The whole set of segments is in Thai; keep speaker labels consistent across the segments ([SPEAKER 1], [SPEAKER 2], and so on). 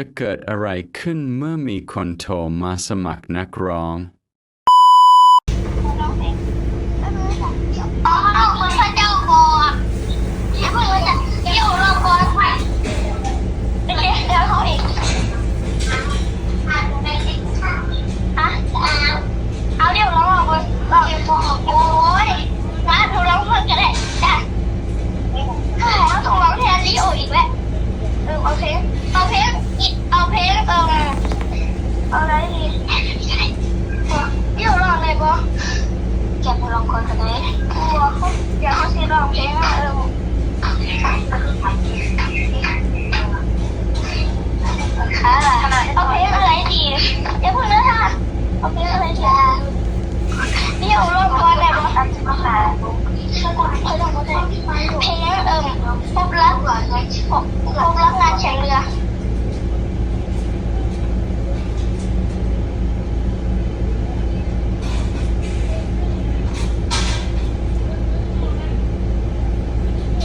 [SPEAKER 1] จะเกิดอะไรขึ้นเมื่อมีคนโทรมาสมัครนักร้อง
[SPEAKER 2] อ๋อคุณพระเจ้าบอกอย่าเพิ่งรู้จักเดี๋ยวเราก่อนไปโอเคเดี๋ยวเขาอีกอะเอาเดี๋ยวเราบอกว่าเราเดี๋ยวบอกโอ้ยนะถูกร้องเพิ่มก็ได้จ้ะเฮ้ยเอาถูกร้องแทนลิโออีกแล้วเออเอาเพลงเอาเพลงอีกเอาเพลงเออเอาอะไรดีเดี๋ยวร้องเลยปะ แกไปลองคนกันเลยกลัวเขาเดี๋ยวเขาสิลองเพลงอะเออค่ะเอาเพลงอะไรดีอย่าพูดนะค่ะเอาเพลงอะไรดีนี่เอาลองก่อนได้ปะค่ะเพลงเอิ่มพบรักพบพบรักนแ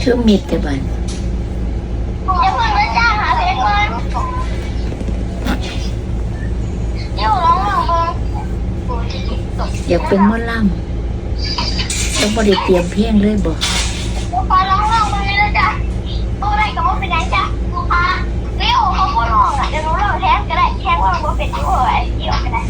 [SPEAKER 2] คื
[SPEAKER 3] อมิดแต่บัน
[SPEAKER 2] อย่าเพิ่งนะจ้าหาเพลงก่อนเดี๋ยวร้องลองเบิ่ง
[SPEAKER 3] อยากเป็นมอลำต้องบริเตรียมเพลงเลยบอก
[SPEAKER 2] พอร้องลองมันเลยนะจ๊ะโอ้ได้กับว่าเป็นไงจ๊ะอะเรียวเขาพูดลองอะเดี๋ยวหนูลองแทงก็ได้แทงว่าว่าเป็นที่หัวไอ้เดียวก็ได้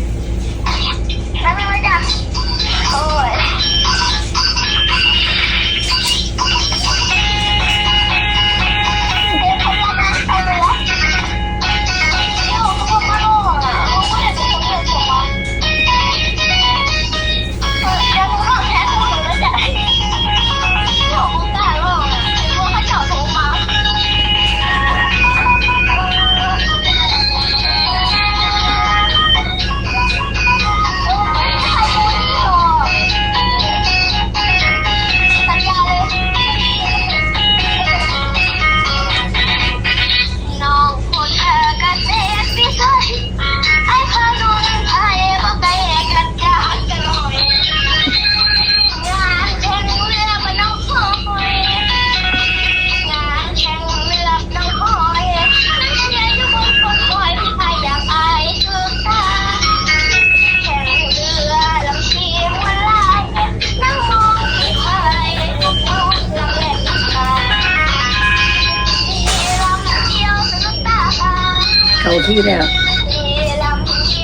[SPEAKER 2] ที่แล้ว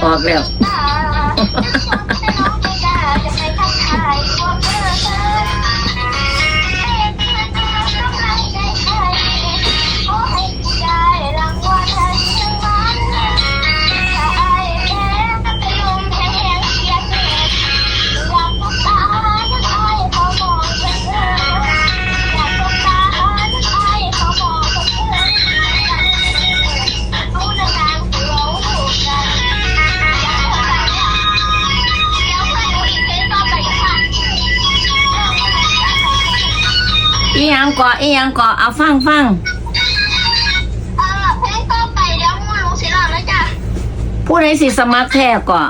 [SPEAKER 3] ออกแล้ว
[SPEAKER 2] อี
[SPEAKER 3] หยังเกาะอีหยังเกาะเอาฟังฟัง
[SPEAKER 2] เออเพลงต่อไปเดี๋ยวมูรู้สิหล่ะแล้วจ้ะ
[SPEAKER 3] ผู้ใดสิสมัครแท้เกาะ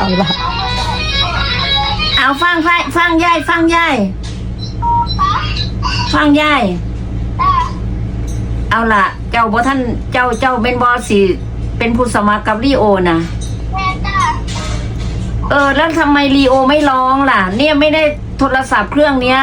[SPEAKER 3] เอาละเอาฟังฟังฟังยายฟังยายฟังยายเอาละเจ้าบ่ท่านเจ้าเจ้าเป็นบอสิเป็นผู้สมัครกับลีโอนะ
[SPEAKER 2] แม่จ้า
[SPEAKER 3] เออแล้วทำไมลีโอไม่ร้องล่ะ เนี่ยไม่ได้โทรศัพท์เครื่องเนี้ย